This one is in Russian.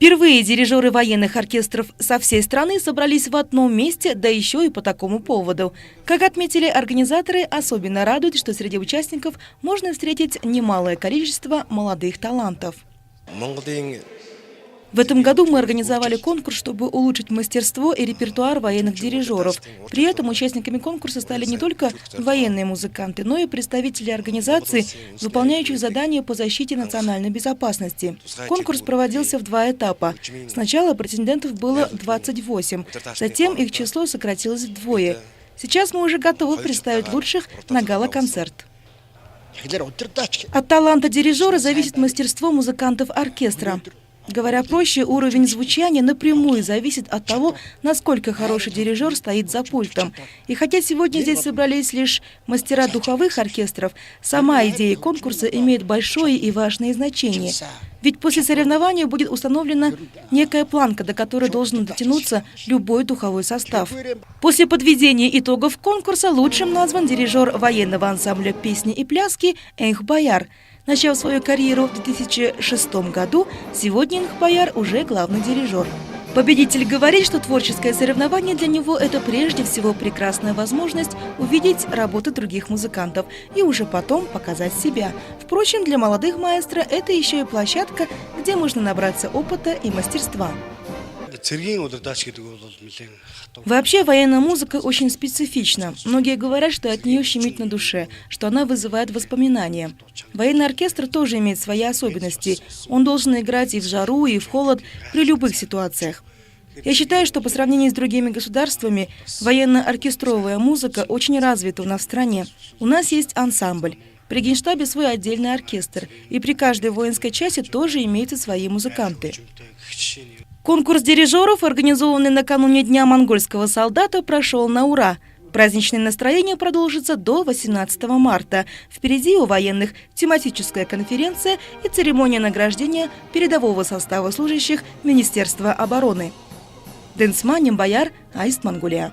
Впервые дирижеры военных оркестров со всей страны собрались в одном месте, да еще и по такому поводу. Как отметили организаторы, особенно радует, что среди участников можно встретить немалое количество молодых талантов. В этом году мы организовали конкурс, чтобы улучшить мастерство и репертуар военных дирижеров. При этом участниками конкурса стали не только военные музыканты, но и представители организаций, выполняющих задания по защите национальной безопасности. Конкурс проводился в два этапа. Сначала претендентов было 28, затем их число сократилось вдвое. Сейчас мы уже готовы представить лучших на гала-концерт. От таланта дирижера зависит мастерство музыкантов оркестра. Говоря проще, уровень звучания напрямую зависит от того, насколько хороший дирижер стоит за пультом. И хотя сегодня здесь собрались лишь мастера духовых оркестров, сама идея конкурса имеет большое и важное значение. Ведь после соревнования будет установлена некая планка, до которой должен дотянуться любой духовой состав. После подведения итогов конкурса лучшим назван дирижер военного ансамбля песни и пляски Энх Бояр – Начав свою карьеру в 2006 году, сегодня Инхбаяр уже главный дирижер. Победитель говорит, что творческое соревнование для него – это прежде всего прекрасная возможность увидеть работы других музыкантов и уже потом показать себя. Впрочем, для молодых маэстро это еще и площадка, где можно набраться опыта и мастерства. Вообще военная музыка очень специфична. Многие говорят, что от нее щемит на душе, что она вызывает воспоминания. Военный оркестр тоже имеет свои особенности. Он должен играть и в жару, и в холод, при любых ситуациях. Я считаю, что по сравнению с другими государствами военно-оркестровая музыка очень развита у нас в стране. У нас есть ансамбль. При Генштабе свой отдельный оркестр, и при каждой воинской части тоже имеются свои музыканты. Конкурс дирижеров, организованный накануне Дня монгольского солдата, прошел на ура. Праздничное настроение продолжится до 18 марта. Впереди у военных тематическая конференция и церемония награждения передового состава служащих Министерства обороны. Денсма Нембаяр, Аист Монголия.